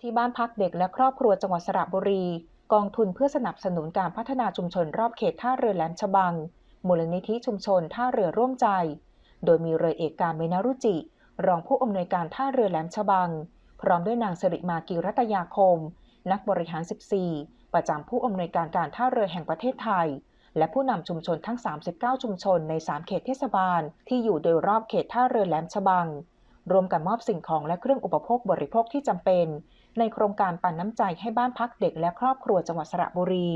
ที่บ้านพักเด็กและครอบครัวจังหวัดสระบุรี กองทุนเพื่อสนับสนุนการพัฒนาชุมชนรอบเขตท่าเรือแหลมฉบัง มูลนิธิชุมชนท่าเรือร่วมใจ โดยมีเรือเอกการเมนารุจิ รองผู้อำนวยการท่าเรือแหลมฉบัง พร้อมด้วยนางสิริมากีรัตยาคม นักบริหาร 14 ประจำผู้อำนวยการการท่าเรือแห่งประเทศไทย และผู้นำชุมชนทั้ง 39 ชุมชนใน 3 เขตเทศบาล ที่อยู่โดยรอบเขตท่าเรือแหลมฉบังรวมกันมอบสิ่งของและเครื่องอุปโภคบริโภคที่จำเป็น ในโครงการปันน้ำใจให้บ้านพักเด็กและครอบครัวจังหวัดสระบุรี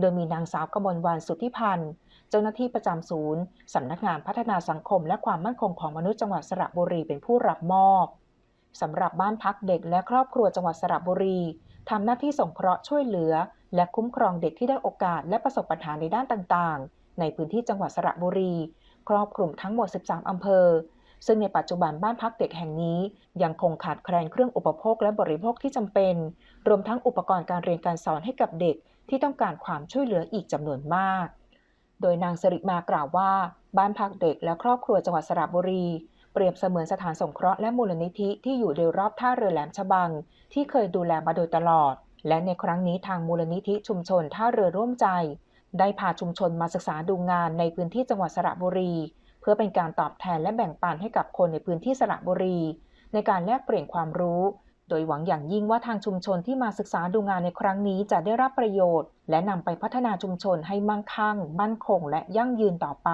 โดยมีนางสาวกมลวันสุทธิพันธ์ เจ้าหน้าที่ประจำศูนย์สำนักงานพัฒนาสังคมและความมั่นคงของมนุษย์จังหวัดสระบุรีเป็นผู้รับมอบสำหรับบ้านพักเด็กและครอบครัวจังหวัดสระบุรีทำหน้าที่สงเคราะห์ช่วยเหลือ และคุ้มครองเด็กที่ได้โอกาสและประสบปัญหาในด้านต่างๆ ในพื้นที่จังหวัดสระบุรี ครอบคลุมทั้งหมด 13 อำเภอ ซึ่งในปัจจุบันบ้านพักเด็กแห่งนี้ ยังคงขาดแคลนเครื่องอุปโภคและบริโภคที่จำเป็น รวมทั้งอุปกรณ์การเรียนการสอนให้กับเด็กที่ต้องการความช่วยเหลืออีกจำนวนมาก โดยนางสิริมากล่าวว่า บ้านพักเด็กและครอบครัวจังหวัดสระบุรีเปรียบเสมือนสถานสงเคราะห์และมูลนิธิที่อยู่โดยรอบท่าเรือแหลมฉบัง ที่เคยดูแลมาโดยตลอด และในครั้งนี้ทางมูลนิธิชุมชนท่าเรือร่วมใจ ได้พาชุมชนมาศึกษาดูงานในพื้นที่จังหวัดสระบุรี เพื่อเป็นการตอบแทนและแบ่งปันให้กับคนในพื้นที่สระบุรี ในการแลกเปลี่ยนความรู้ โดยหวังอย่างยิ่งว่าทางชุมชนที่มาศึกษาดูงานในครั้งนี้จะได้รับประโยชน์ และนำไปพัฒนาชุมชนให้มั่งคั่ง มั่นคง และยั่งยืนต่อไป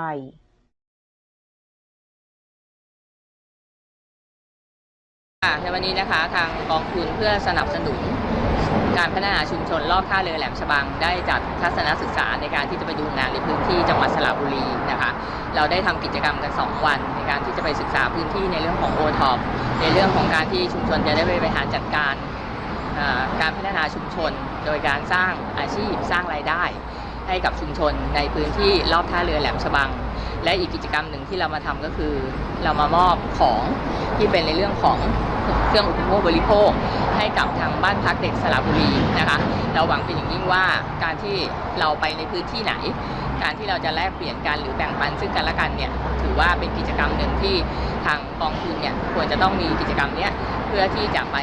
ในวันนี้นะคะทางกองทุนเพื่อสนับสนุน การพัฒนาชุมชนรอบท่าเรือแหลมฉบัง ได้จัดทัศนศึกษาในการที่จะไปดูงานในพื้นที่จังหวัดสระบุรีนะคะเราได้ทำกิจกรรมกัน 2 วัน ในการที่จะไปศึกษาพื้นที่ในเรื่องของโอท็อปในเรื่องของการที่ชุมชนจะได้ไปบริหารจัดการการพัฒนาชุมชน โดยการสร้างอาชีพสร้างรายได้ ให้กับชุมชนในพื้นที่รอบท่าเรือแหลมฉบัง และอีกกิจกรรมหนึ่งที่เรามาทำก็คือ เรามามอบของที่เป็นในเรื่องของเครื่องอุปโภคบริโภค ให้กับทางบ้านพักเด็กสระบุรีนะคะ เราหวังเป็นอย่างยิ่งว่าการที่เราไปในพื้นที่ไหน การที่เราจะแลกเปลี่ยนกันหรือแบ่งปันซึ่งกันและกันเนี่ยถือว่าเป็นกิจกรรมหนึ่งที่ทางกองทุนเนี่ยควรจะต้องมีกิจกรรมเนี้ยเพื่อที่จะไป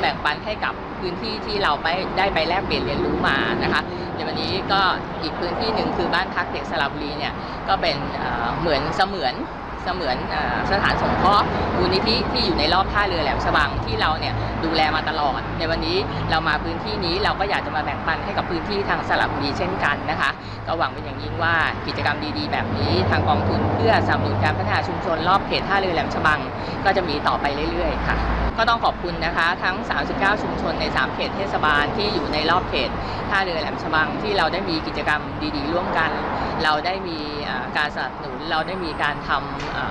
แบ่งปันให้กับ พื้นที่ที่เราไปได้ไปแลกเปลี่ยนเรียนรู้มานะคะในวันนี้ก็อีกพื้นที่หนึ่งคือบ้านพักเด็กสระบุรีเนี่ยก็เป็นเอ่อเหมือนเสมือน เสมือนอสถานสงเคราะห์มูลนิธิที่อยู่ในรอบท่าเรือแหลมฉบังที่เราเนี่ยดูแลมาตลอด ในวันนี้เรามาพื้นที่นี้เราก็อยากจะมาแบ่งปันให้กับพื้นที่ทางสระบุรีเช่นกันนะคะ ก็หวังเป็นอย่างยิ่งว่ากิจกรรมดีๆ แบบนี้ทางกองทุนเพื่อสนับสนุนการพัฒนาชุมชนรอบเขตท่าเรือแหลมฉบัง ก็จะมีต่อไปเรื่อยๆค่ะก็ต้องขอบคุณนะคะทั้ง 39 ชุมชนใน 3 เขตเทศบาลที่อยู่ในรอบเขตท่าเรือแหลมฉบังที่เราได้มีกิจกรรมดีๆ ร่วมกัน เราได้มี การสนับสนุนเราได้มีการท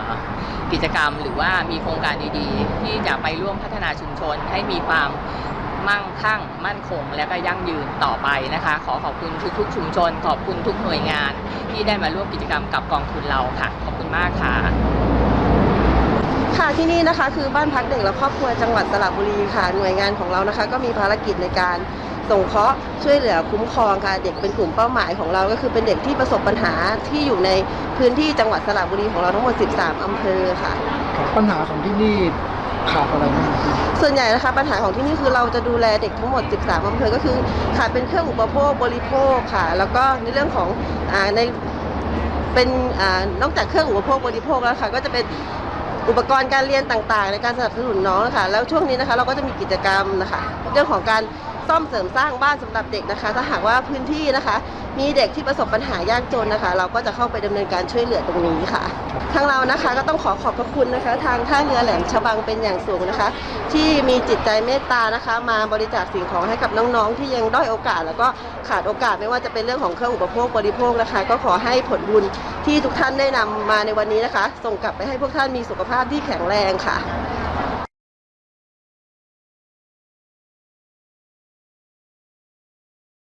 ำกิจกรรม หรือว่ามีโครงการดีๆ ที่จะไปร่วมพัฒนาชุมชนให้มีความมั่งคั่ง มั่นคง และก็ยั่งยืนต่อไปนะคะ ขอขอบคุณทุกๆ ชุมชน ขอบคุณทุกหน่วยงาน ที่ได้มาร่วมกิจกรรมกับกองทุนเราค่ะ ขอบคุณมากค่ะค่ะที่นี่นะคะคือบ้านพักเด็กและครอบครัวจังหวัดสระบุรีค่ะ หน่วยงานของเรานะคะ ก็มีภารกิจในการ ส่งเคราะห์ช่วยเหลือคุ้มครองค่ะเด็กเป็นกลุ่มเป้าหมายของเราก็คือเป็นเด็กที่ประสบปัญหาที่อยู่ในพื้นที่จังหวัดสระบุรีของเราทั้งหมด 13 อำเภอค่ะครับปัญหาของที่นี่ขาดอะไรบ้างครับส่วนใหญ่นะคะปัญหาของที่นี่คือเราจะดูแลเด็กทั้งหมด 13 อำเภอ ก็คือขาดเป็นเครื่องอุปโภคบริโภคค่ะ แล้วก็ในเรื่องของอ่าในเป็นอ่านอกจากเครื่องอุปโภคบริโภคแล้วค่ะ ก็จะเป็นอุปกรณ์การเรียนต่างๆ ในการสนับสนุนน้องนะคะแล้วช่วงนี้นะคะเราก็จะมีกิจกรรมนะคะ เรื่องของการ ซ่อมเสริมสร้างบ้านสำหรับเด็กนะคะ ถ้าหากว่าพื้นที่นะคะ มีเด็กที่ประสบปัญหายากจนนะคะ เราก็จะเข้าไปดำเนินการช่วยเหลือตรงนี้ค่ะ ทางเรานะคะก็ต้องขอขอบพระคุณนะคะ ทางท่าเรือแหลมฉบังเป็นอย่างสูงนะคะ ที่มีจิตใจเมตตานะคะ มาบริจาคสิ่งของให้กับน้องๆ ที่ยังด้อยโอกาส แล้วก็ขาดโอกาสไม่ว่าจะเป็นเรื่องของเครื่องอุปโภคบริโภคนะคะ ก็ขอให้ผลบุญที่ทุกท่านได้นำมาในวันนี้นะคะ ส่งกลับไปให้พวกท่านมีสุขภาพที่แข็งแรงค่ะ